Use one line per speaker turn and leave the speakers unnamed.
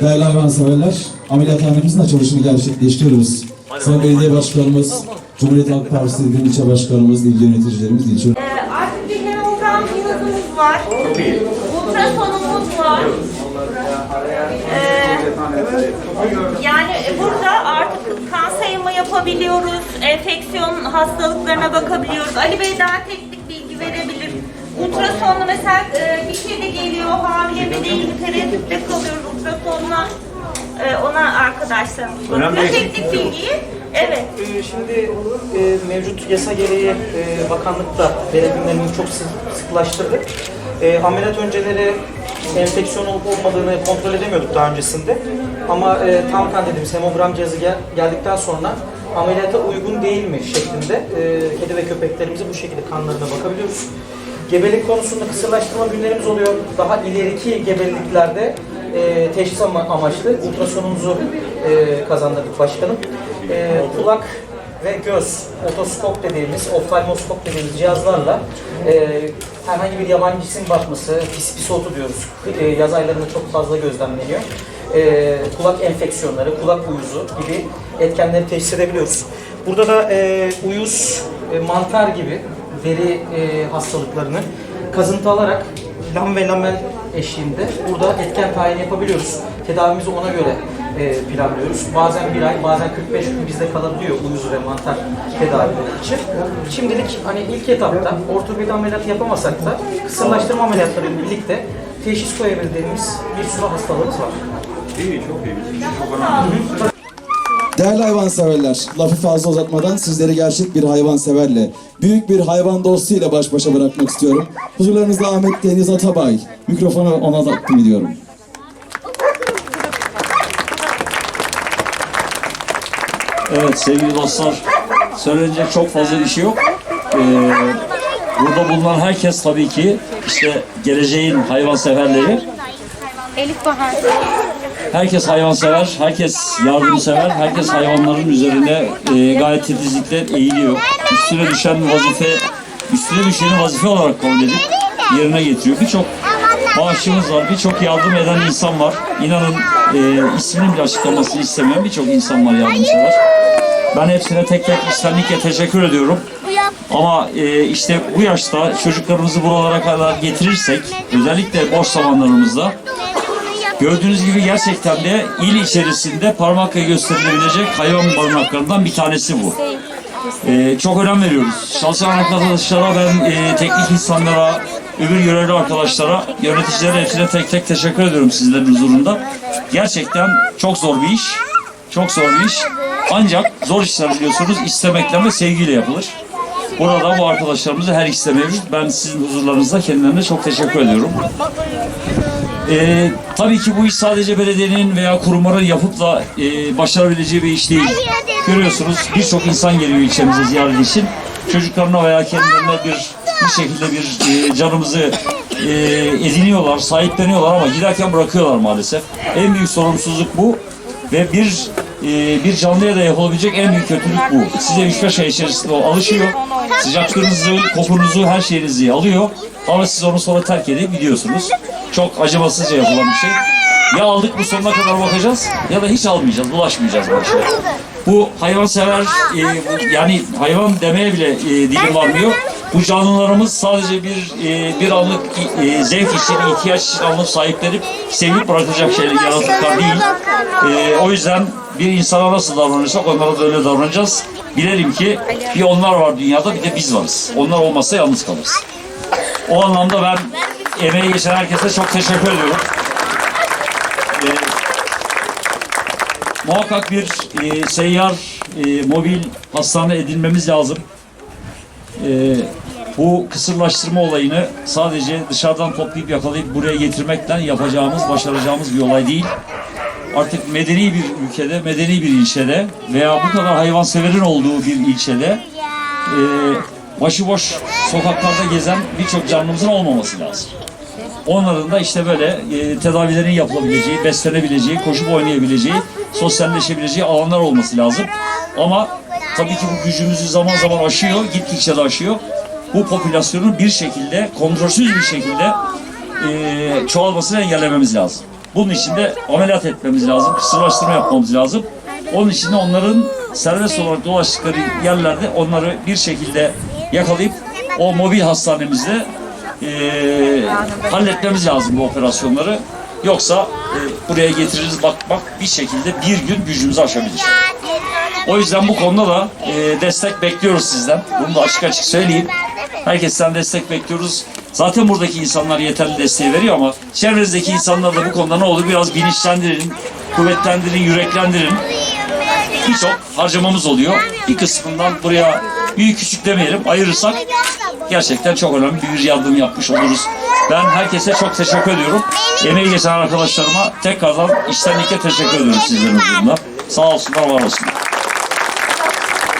Değerli hayvanseverler, ameliyathanemizin açılışını gerçekleştiriyoruz. Sayın Belediye Başkanımız, Cumhuriyet Halk Partisi İl Ilçe Başkanımız, il yöneticilerimiz, ilçe
Ee, artık bir hemogram cihazımız var. Ultrasonumuz var. Ee, yani burada artık kan sayımı yapabiliyoruz. Enfeksiyon hastalıklarına bakabiliyoruz. Ali Bey daha teknik. Ultrasonla mesela e, bir şey de geliyor, hamile mi değil mi tereddütte kalıyoruz ultrasonla. Ee, ona arkadaşlarımız bakıyor. Teknik bilgiyi. Evet.
Ee, Şimdi e, mevcut yasa gereği e, bakanlık da denetimlerini çok sık, sıklaştırdı. E, ameliyat önceleri enfeksiyon olup olmadığını kontrol edemiyorduk daha öncesinde. Ama e, tam kan dediğimiz hemogram cihazı gel- geldikten sonra ameliyata uygun değil mi şeklinde e, kedi ve köpeklerimize bu şekilde kanlarına bakabiliyoruz. Gebelik konusunda kısırlaştırma günlerimiz oluyor. Daha ileriki gebeliklerde e, teşhis ama- amaçlı ultrasonumuzu e, kazandırdık başkanım. E, kulak ve göz, otoskop dediğimiz, oftalmoskop dediğimiz cihazlarla e, herhangi bir yabancı cisim bakması, pispisotu diyoruz. E, yaz aylarında çok fazla gözlemleniyor. E, kulak enfeksiyonları, kulak uyuzu gibi etkenleri teşhis edebiliyoruz. Burada da e, uyuz, e, mantar gibi deri e, hastalıklarını kazıntı alarak lam ve lamel eşliğinde burada etken tayin yapabiliyoruz. Tedavimizi ona göre e, planlıyoruz. Bazen bir ay, bazen 45 gün bizde kalabiliyor uyuz ve mantar tedavileri için. Şimdilik hani ilk etapta ortopedi ameliyatı yapamasak da kısırlaştırma ameliyatlarıyla birlikte teşhis koyabildiğimiz bir sürü hastalığımız var.
Değerli hayvanseverler, lafı fazla uzatmadan sizleri gerçek bir hayvanseverle, büyük bir hayvan dostuyla baş başa bırakmak istiyorum. Huzurlarınızda Ahmet Deniz Atabay. Mikrofonu ona takdim ediyorum.
Evet sevgili dostlar, söylenecek çok fazla bir şey yok. Ee, burada bulunan herkes tabii ki işte geleceğin hayvanseverleri.
Elif Bahar.
Herkes hayvansever, herkes yardımsever, herkes hayvanların üzerine e, gayet titizlikle eğiliyor. Üstüne düşen vazife, üstüne düşeni vazife olarak kabul edip yerine getiriyor. Birçok bağışçımız var, birçok yardım eden insan var. İnanın e, isminin bile açıklamasını istemeyen birçok insan var yardımsever. Ben hepsine tek tek içtenlikle teşekkür ediyorum. Ama e, işte bu yaşta çocuklarımızı buralara kadar getirirsek, özellikle boş zamanlarımızda Gördüğünüz gibi gerçekten de il içerisinde parmakla gösterilebilecek hayvan barınaklarından bir tanesi bu. Ee, çok önem veriyoruz. Çalışan arkadaşlara, ben e, teknik insanlara, öbür görevli arkadaşlara, yöneticilere hepsine tek tek teşekkür ediyorum sizlerin huzurunda. Gerçekten çok zor bir iş. Çok zor bir iş. Ancak zor işler biliyorsunuz istemekle ve sevgiyle yapılır. Burada bu arkadaşlarımızı her ikisi mevcut. Ben sizin huzurlarınızda kendilerine çok teşekkür ediyorum. Ee, tabii ki bu iş sadece belediyenin veya kurumların yapıp da e, başarabileceği bir iş değil. Görüyorsunuz birçok insan geliyor ilçemize ziyaret için. Çocuklarına veya kendilerine bir bir şekilde bir e, canımızı e, ediniyorlar, sahipleniyorlar ama giderken bırakıyorlar maalesef. En büyük sorumsuzluk bu ve bir e, bir canlıya da yapılabilecek en büyük kötülük bu. Size 3-5 ay içerisinde alışıyor. Sıcaklığınızı, kokunuzu, her şeyinizi alıyor. Ama siz onu sonra terk edip gidiyorsunuz. Çok acımasızca yapılan bir şey. Ya aldık bu sonuna kadar bakacağız ya da hiç almayacağız, bulaşmayacağız bu işe. Bu hayvansever, e, bu- yani hayvan demeye bile e, dilim varmıyor. Bu canlılarımız sadece bir e, bir anlık e, zevk için, ihtiyaç için alınıp sahiplenip sevip bırakılacak şeyler, yaratıklar değil. E, o yüzden bir insana nasıl davranırsak onlara da öyle davranacağız. Bilelim ki bir onlar var dünyada bir de biz varız. Onlar olmazsa yalnız kalırız. O anlamda ben emeği geçen herkese çok teşekkür ediyorum. Ee, muhakkak bir e, seyyar, e, mobil hastane edinmemiz lazım. Ee, bu kısırlaştırma olayını sadece dışarıdan toplayıp yakalayıp buraya getirmekten yapacağımız, başaracağımız bir olay değil. Artık medeni bir ülkede, medeni bir ilçede veya bu kadar hayvanseverin olduğu bir ilçede e, başıboş sokaklarda gezen birçok canlımızın olmaması lazım. Onların da işte böyle e, tedavilerin yapılabileceği, beslenebileceği, koşup oynayabileceği, sosyalleşebileceği alanlar olması lazım. Ama tabii ki bu gücümüzü zaman zaman aşıyor, gittikçe de aşıyor. Bu popülasyonu bir şekilde, kontrolsüz bir şekilde e, çoğalmasını engellememiz lazım. Bunun için de ameliyat etmemiz lazım, kısırlaştırma yapmamız lazım. Onun için de onların serbest olarak dolaştıkları yerlerde onları bir şekilde yakalayıp o mobil hastanemizde e, halletmemiz lazım bu operasyonları. Yoksa e, buraya getiririz bak bak bir şekilde bir gün gücümüzü aşabilir. O yüzden bu konuda da e, destek bekliyoruz sizden. Bunu da açık açık söyleyeyim. Herkesten destek bekliyoruz. Zaten buradaki insanlar yeterli desteği veriyor ama çevrenizdeki insanlar da bu konuda ne olur biraz bilinçlendirin, kuvvetlendirin, yüreklendirin. Birçok harcamamız oluyor. Bir kısmından buraya büyük küçük demeyelim ayırırsak gerçekten çok önemli bir yardım yapmış oluruz. Ben herkese çok teşekkür ediyorum. Emeği geçen arkadaşlarıma tekrardan içtenlikle teşekkür ediyorum sizlerin huzurunda. Sağ olsunlar, var olsunlar.